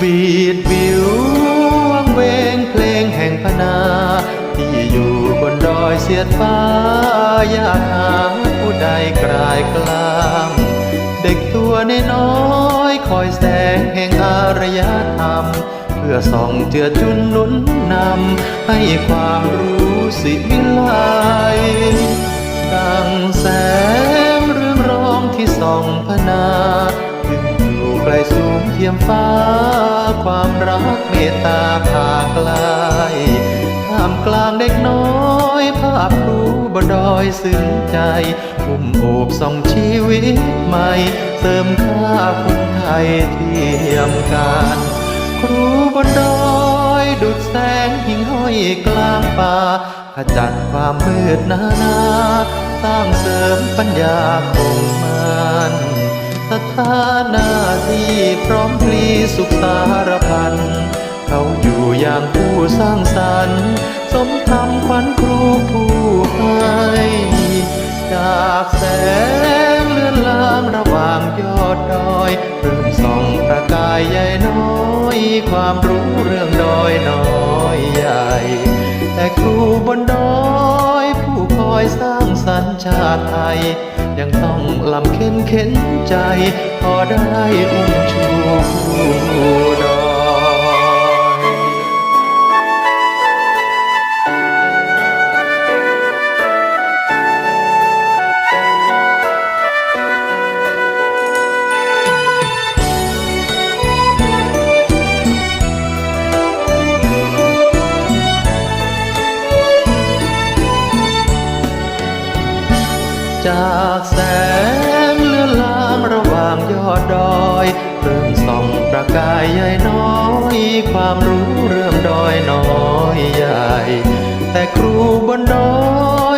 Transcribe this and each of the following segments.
บีดบิววังเวงเพลงแห่งพนาที่อยู่บนดอยเสียดฟ้าอยาหาผู้ใดกลายกลางเด็กตัวนน้อยคอยแสงแห่งอารยธรรม เพื่อส่องเจือจุนนุนนำให้ความรู้สิวิไลดังแสงเรื่องร้องที่ส่องพนา ไกลสูงเทียมฟ้า ความรักเมตตาพาไกลท่ามกลางเด็กน้อยภาพครูบนดอยซึ้งใจอุ้มโอบส่องชีวิตใหม่ เสริมค่าคนไทยเทียมกันครูบนดอยดุดแสงหิ่งห้อยกลางป่าขจัดความมืดหนานา สร้างเสริมปัญญาคง ถาหน้าที่พร้อมพลีสุขสารพัน เขาอยู่อย่างผู้สร้างสรรค์ สมทำขวัญครูผู้ให้จากแสงเลื่อนลางระหว่างยอดดอยเริ่มส่องประกายใหญ่น้อยความรู้เรื่องดอยน้อยใหญ่ แต่ครูบนดอยผู้คอยสร้างสรรค์ชาติไทย ยังต้องลำเข็นเข็นใจ พอได้อุ้มชู จากแสงเลือนลางระหว่างยอดดอย เริ่มส่องประกายใหญ่น้อย ความรู้เรื่องดอยน้อยใหญ่ แต่ครูบนดอ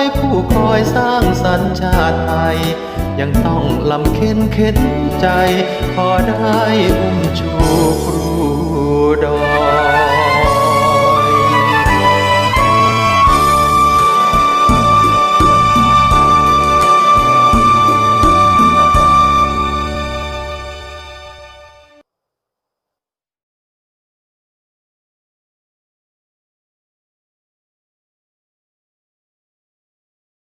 ยผู้คอยสร้างสรรค์ชาติไทย ยังต้องลำเข็นเข็นใจ พอได้อุ้มชูครู